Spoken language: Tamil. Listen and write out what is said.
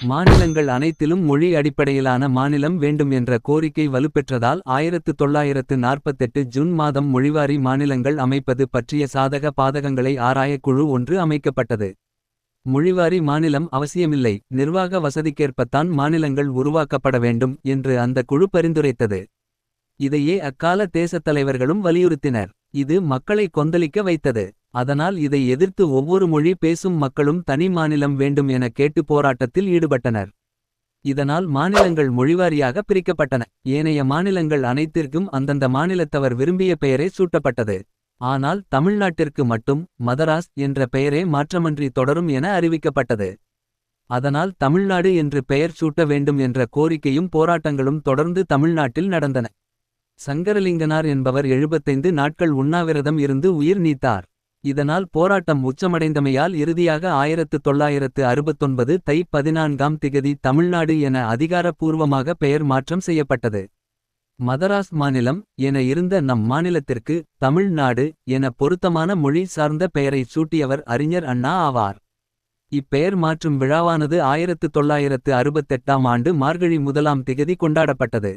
மாநிலங்கள் அனைத்திலும் மொழி அடிப்படையிலான மாநிலம் வேண்டும் என்ற கோரிக்கை வலுப்பெற்றதால் ஆயிரத்து தொள்ளாயிரத்து நாற்பத்தெட்டு ஜூன் மாதம் மொழிவாரி மாநிலங்கள் அமைப்பது பற்றிய சாதக பாதகங்களை ஆராய குழு ஒன்று அமைக்கப்பட்டது. மொழிவாரி மாநிலம் அவசியமில்லை நிர்வாக வசதிக்கேற்பத்தான் மாநிலங்கள் உருவாக்கப்பட வேண்டும் என்று அந்த குழு பரிந்துரைத்தது. இதையே அக்கால தேசத் தலைவர்களும் வலியுறுத்தினர். இது மக்களை கொந்தளிக்க வைத்தது. அதனால் இதை எதிர்த்து ஒவ்வொரு மொழி பேசும் மக்களும் தனி மாநிலம் வேண்டும் என கேட்டு போராட்டத்தில் ஈடுபட்டனர். இதனால் மாநிலங்கள் மொழிவாரியாக பிரிக்கப்பட்டன. ஏனைய மாநிலங்கள் அனைத்திற்கும் அந்தந்த மாநிலத்தவர் விரும்பிய பெயரே சூட்டப்பட்டது. ஆனால் தமிழ்நாட்டிற்கு மட்டும் மதராஸ் என்ற பெயரே மாற்றமன்றி தொடரும் என அறிவிக்கப்பட்டது. அதனால் தமிழ்நாடு என்று பெயர் சூட்ட வேண்டும் என்ற கோரிக்கையும் போராட்டங்களும் தொடர்ந்து தமிழ்நாட்டில் நடந்தன. சங்கரலிங்கனார் என்பவர் 75 நாட்கள் உண்ணாவிரதம் இருந்து உயிர் நீத்தார். இதனால் போராட்டம் உச்சமடைந்தமையால் இறுதியாக ஆயிரத்து தொள்ளாயிரத்து அறுபத்தொன்பது தை பதினான்காம் திகதி தமிழ்நாடு என அதிகாரப்பூர்வமாக பெயர் மாற்றம் செய்யப்பட்டது. மதராஸ் மாநிலம் என இருந்த நம் மாநிலத்திற்கு தமிழ்நாடு என பொருத்தமான மொழி சார்ந்த பெயரை சூட்டியவர் அறிஞர் அண்ணா ஆவார். இப்பெயர் மாற்றும் விழாவானது ஆயிரத்து தொள்ளாயிரத்து அறுபத்தெட்டாம் ஆண்டு மார்கழி முதலாம் திகதி கொண்டாடப்பட்டது.